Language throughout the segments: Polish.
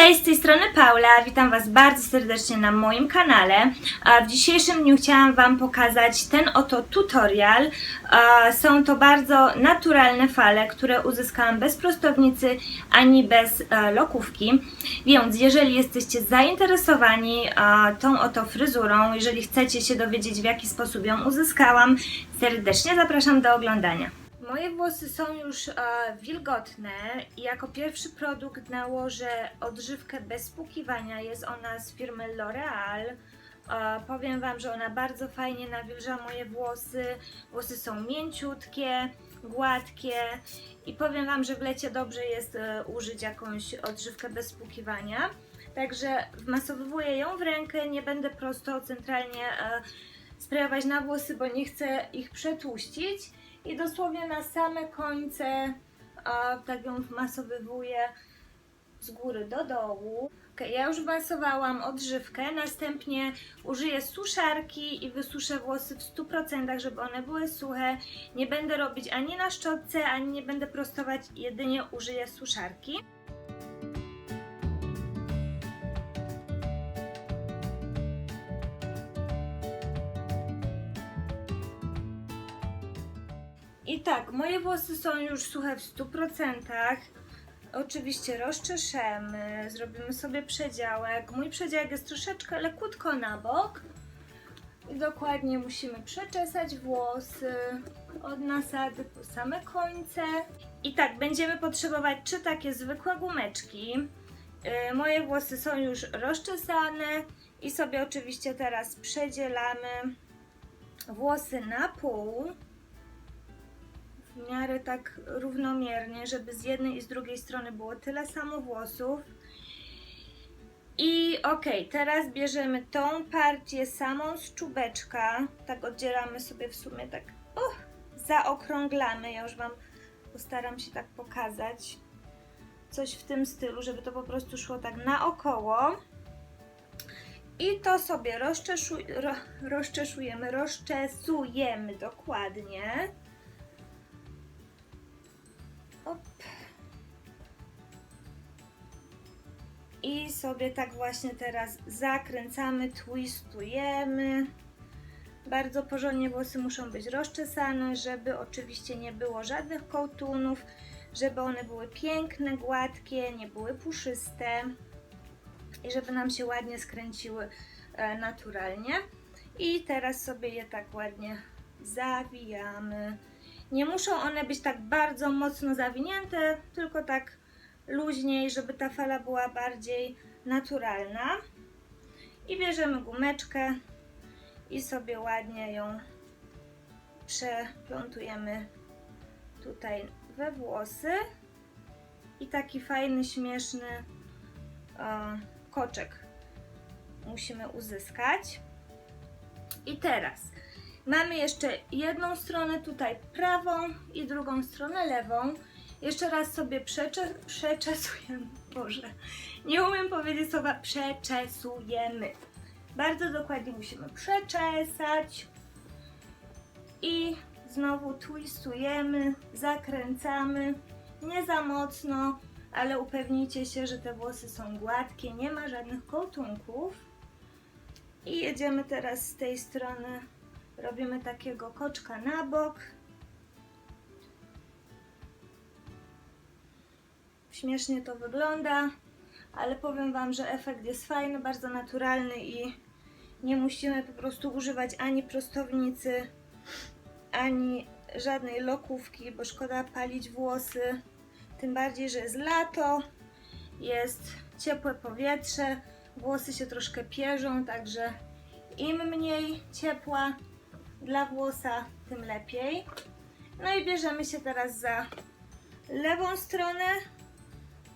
Cześć, z tej strony Paula, witam Was bardzo serdecznie na moim kanale. W dzisiejszym dniu chciałam Wam pokazać ten oto tutorial. Są to bardzo naturalne fale, które uzyskałam bez prostownicy ani bez e, lokówki. Więc jeżeli jesteście zainteresowani tą oto fryzurą, jeżeli chcecie się dowiedzieć w jaki sposób ją uzyskałam, serdecznie zapraszam do oglądania. Moje włosy są już e, wilgotne i jako pierwszy produkt nałożę odżywkę bez spłukiwania. Jest ona z firmy L'Oreal. E, powiem Wam, że ona bardzo fajnie nawilża moje włosy. Włosy są mięciutkie, gładkie i powiem Wam, że w lecie dobrze jest e, użyć jakąś odżywkę bez spłukiwania. Także wmasowuję ją w rękę, nie będę prosto centralnie e, sprayować na włosy, bo nie chcę ich przetłuścić i dosłownie na same końce a, tak ją wmasowywuję z góry do dołu. Ok, ja już wmasowałam odżywkę, następnie użyję suszarki i wysuszę włosy w 100%, żeby one były suche. Nie będę robić ani na szczotce, ani nie będę prostować, jedynie użyję suszarki. Tak, moje włosy są już suche w 100%. Oczywiście rozczeszemy, zrobimy sobie przedziałek. Mój przedziałek jest troszeczkę lekutko na bok. I dokładnie musimy przeczesać włosy od nasady po same końce. I tak, będziemy potrzebować czy takie zwykłe gumeczki. Yy, moje włosy są już rozczesane i sobie oczywiście teraz przedzielamy włosy na pół miarę tak równomiernie, żeby z jednej i z drugiej strony było tyle samo włosów. I okej, teraz bierzemy tą partię samą z czubeczka, tak oddzielamy sobie w sumie tak, zaokrąglamy, ja już Wam postaram się tak pokazać, coś w tym stylu, żeby to po prostu szło tak naokoło. I to sobie rozczeszuj, ro, rozczeszujemy, rozczesujemy dokładnie. Op. I sobie tak właśnie teraz zakręcamy, twistujemy. Bardzo porządnie włosy muszą być rozczesane, żeby oczywiście nie było żadnych kołtunów, żeby one były piękne, gładkie, nie były puszyste i żeby nam się ładnie skręciły e, naturalnie. I teraz sobie je tak ładnie zawijamy. Nie muszą one być tak bardzo mocno zawinięte, tylko tak luźniej, żeby ta fala była bardziej naturalna. I bierzemy gumeczkę i sobie ładnie ją przeplątujemy tutaj we włosy. I taki fajny, śmieszny e, koczek musimy uzyskać. I teraz Mamy jeszcze jedną stronę tutaj prawą i drugą stronę lewą. Jeszcze raz sobie przecze, przeczesujemy. Boże, nie umiem powiedzieć słowa przeczesujemy. Bardzo dokładnie musimy przeczesać. I znowu twistujemy, zakręcamy. Nie za mocno, ale upewnijcie się, że te włosy są gładkie, nie ma żadnych kołtunków. I jedziemy teraz z tej strony robimy takiego koczka na bok. Śmiesznie to wygląda, ale powiem Wam, że efekt jest fajny, bardzo naturalny i nie musimy po prostu używać ani prostownicy, ani żadnej lokówki, bo szkoda palić włosy. Tym bardziej, że jest lato, jest ciepłe powietrze, włosy się troszkę pierzą, także im mniej ciepła, dla włosa, tym lepiej. No i bierzemy się teraz za lewą stronę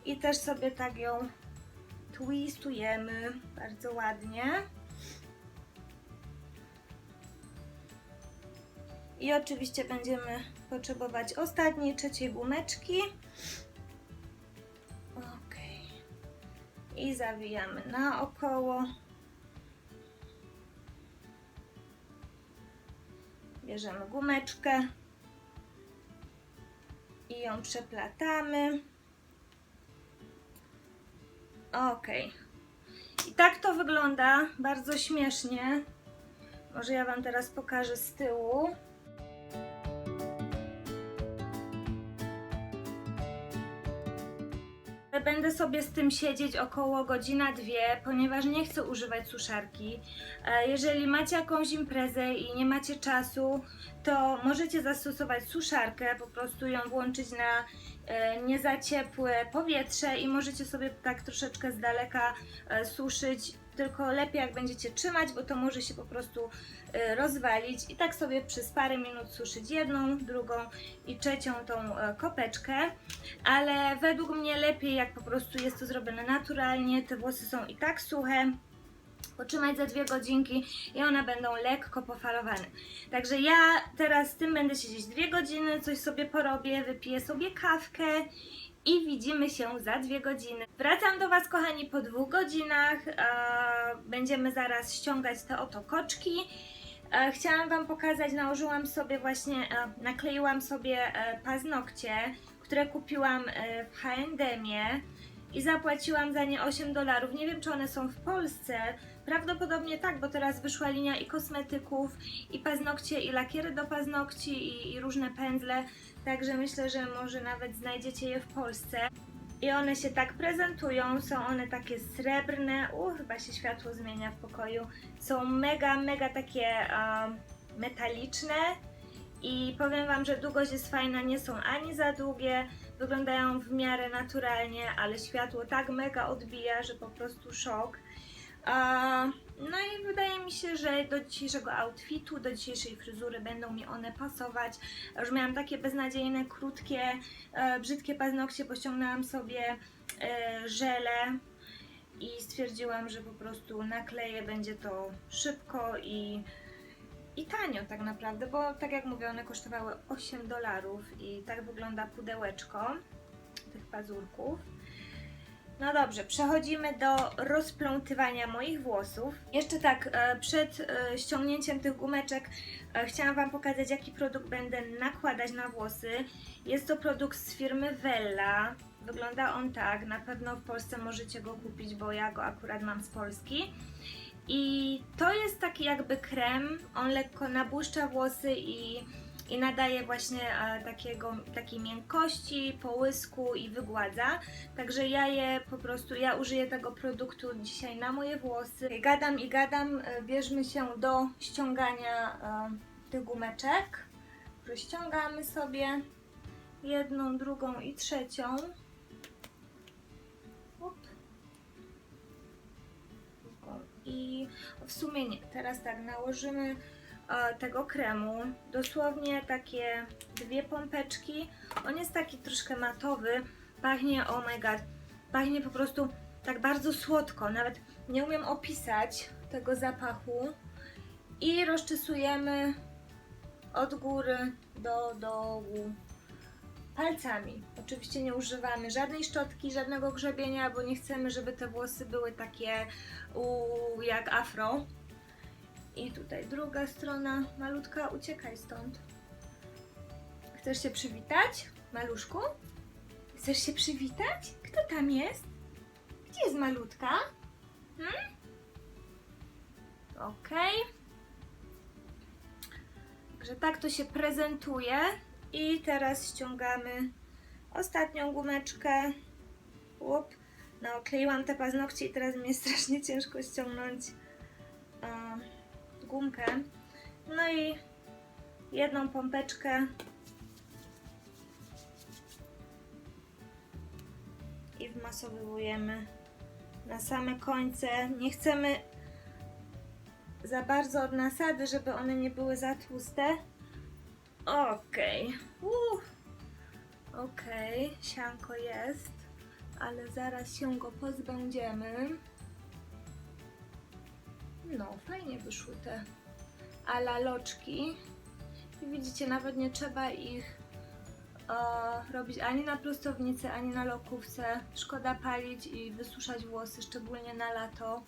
i też sobie tak ją twistujemy bardzo ładnie. I oczywiście będziemy potrzebować ostatniej, trzeciej gumeczki. Ok. I zawijamy naokoło. Bierzemy gumeczkę i ją przeplatamy. Okej. I tak to wygląda, bardzo śmiesznie. Może ja Wam teraz pokażę z tyłu. Będę sobie z tym siedzieć około godzina, dwie, ponieważ nie chcę używać suszarki. E, Jeżeli macie jakąś imprezę i nie macie czasu, to możecie zastosować suszarkę, po prostu ją włączyć na e, nie za ciepłe powietrze i możecie sobie tak troszeczkę z daleka e, suszyć. Tylko lepiej jak będziecie trzymać, bo to może się po prostu e, rozwalić i tak sobie przez parę minut suszyć jedną, drugą i trzecią tą e, kopeczkę. Ale według mnie lepiej jak po prostu jest to zrobione naturalnie, te włosy są i tak suche, potrzymać za dwie godzinki i one będą lekko pofalowane. Także ja teraz z tym będę siedzieć dwie godziny, coś sobie porobię, wypiję sobie kawkę i widzimy się za dwie godziny. Wracam do Was, kochani, po dwóch godzinach. E, będziemy zaraz ściągać te oto koczki. E, chciałam Wam pokazać, nałożyłam sobie właśnie, e, nakleiłam sobie paznokcie, które kupiłam w H&M-ie i zapłaciłam za nie 8 dolarów. Nie wiem, czy one są w Polsce. Prawdopodobnie tak, bo teraz wyszła linia i kosmetyków, i paznokcie, i lakiery do paznokci, i, i różne pędzle. Także myślę, że może nawet znajdziecie je w Polsce. I one się tak prezentują, są one takie srebrne, u, chyba się światło zmienia w pokoju. Są mega, mega takie um, metaliczne i powiem Wam, że długość jest fajna, nie są ani za długie, wyglądają w miarę naturalnie, ale światło tak mega odbija, że po prostu szok. No i wydaje mi się, że do dzisiejszego outfitu, do dzisiejszej fryzury będą mi one pasować. Już miałam takie beznadziejne, krótkie, e, brzydkie paznokcie, bo ściągnęłam sobie e, żele i stwierdziłam, że po prostu nakleję, będzie to szybko i, i tanio tak naprawdę, bo tak jak mówię, one kosztowały 8 dolarów i tak wygląda pudełeczko tych pazurków. No dobrze, przechodzimy do rozplątywania moich włosów. Jeszcze tak, e, przed e, ściągnięciem tych gumeczek e, chciałam Wam pokazać, jaki produkt będę nakładać na włosy. Jest to produkt z firmy Vella. Wygląda on tak, na pewno w Polsce możecie go kupić, bo ja go akurat mam z Polski. I to jest taki jakby krem, on lekko nabłuszcza włosy i, i nadaje właśnie e, takiego, takiej miękkości, połysku i wygładza. Także ja je po prostu, ja użyję tego produktu dzisiaj na moje włosy. Gadam i gadam, e, bierzmy się do ściągania e, tych gumeczek. Które ściągamy sobie jedną, drugą i trzecią. I w sumie nie. Teraz tak, nałożymy tego kremu. Dosłownie takie dwie pompeczki. On jest taki troszkę matowy. Pachnie, oh my god, pachnie po prostu tak bardzo słodko. Nawet nie umiem opisać tego zapachu. I rozczesujemy od góry do dołu palcami. Oczywiście nie używamy żadnej szczotki, żadnego grzebienia, bo nie chcemy, żeby te włosy były takie u, jak afro. I tutaj druga strona, malutka, uciekaj stąd. Chcesz się przywitać, maluszku? Chcesz się przywitać? Kto tam jest? Gdzie jest malutka? Hmm? Okej. Także tak to się prezentuje. I teraz ściągamy ostatnią gumeczkę. Łup. No, kleiłam te paznokcie i teraz jest strasznie ciężko ściągnąć gumkę. No i jedną pompeczkę. I wmasowujemy na same końce. Nie chcemy za bardzo od nasady, żeby one nie były za tłuste. Okej. Uff. Okej, sianko jest, ale zaraz się go pozbędziemy. No, fajnie wyszły te alaloczki. I widzicie, nawet nie trzeba ich e, robić ani na prostownicy, ani na lokówce. Szkoda palić i wysuszać włosy, szczególnie na lato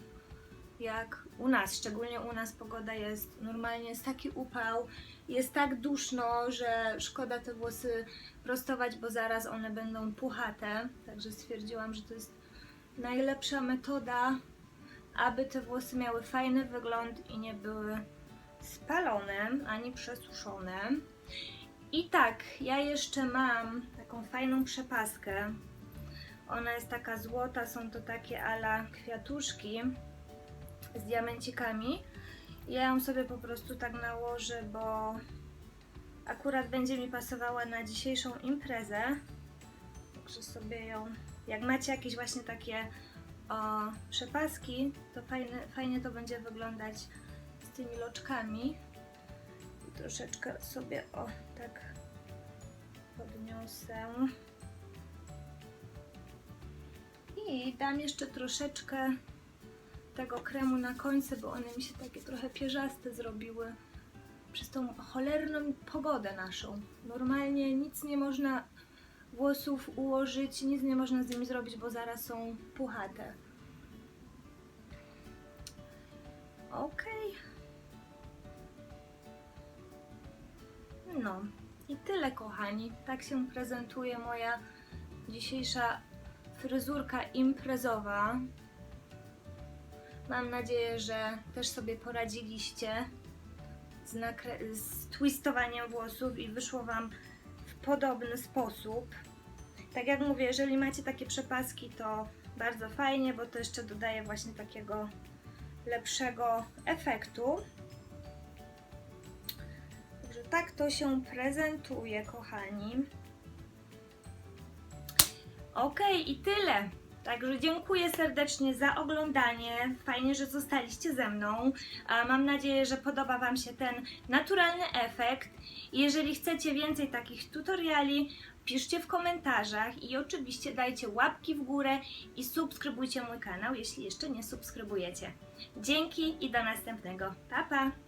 jak u nas, szczególnie u nas pogoda jest, normalnie jest taki upał, jest tak duszno, że szkoda te włosy prostować, bo zaraz one będą puchate, także stwierdziłam, że to jest najlepsza metoda, aby te włosy miały fajny wygląd i nie były spalone ani przesuszone. I tak, ja jeszcze mam taką fajną przepaskę. Ona jest taka złota, są to takie ala kwiatuszki z diamencikami. Ja ją sobie po prostu tak nałożę, bo akurat będzie mi pasowała na dzisiejszą imprezę. Także sobie ją, jak macie jakieś właśnie takie o, przepaski, to fajne, fajnie to będzie wyglądać z tymi loczkami. Troszeczkę sobie o tak podniosę. I dam jeszcze troszeczkę tego kremu na końcu, bo one mi się takie trochę pierzaste zrobiły przez tą cholerną pogodę naszą. Normalnie nic nie można włosów ułożyć, nic nie można z nimi zrobić, bo zaraz są puchate. Okej. No i tyle kochani. Tak się prezentuje moja dzisiejsza fryzurka imprezowa. Mam nadzieję, że też sobie poradziliście z, z twistowaniem włosów i wyszło Wam podobny sposób. Tak jak mówię, jeżeli macie takie przepaski, to bardzo fajnie, bo to jeszcze dodaje właśnie takiego lepszego efektu. Także tak to się prezentuje, kochani. Ok, i tyle. Także dziękuję serdecznie za oglądanie. Fajnie, że zostaliście ze mną. Mam nadzieję, że podoba Wam się ten naturalny efekt. Jeżeli chcecie więcej takich tutoriali, piszcie w komentarzach i oczywiście dajcie łapki w górę i subskrybujcie mój kanał, jeśli jeszcze nie subskrybujecie. Dzięki i do następnego. Pa, pa!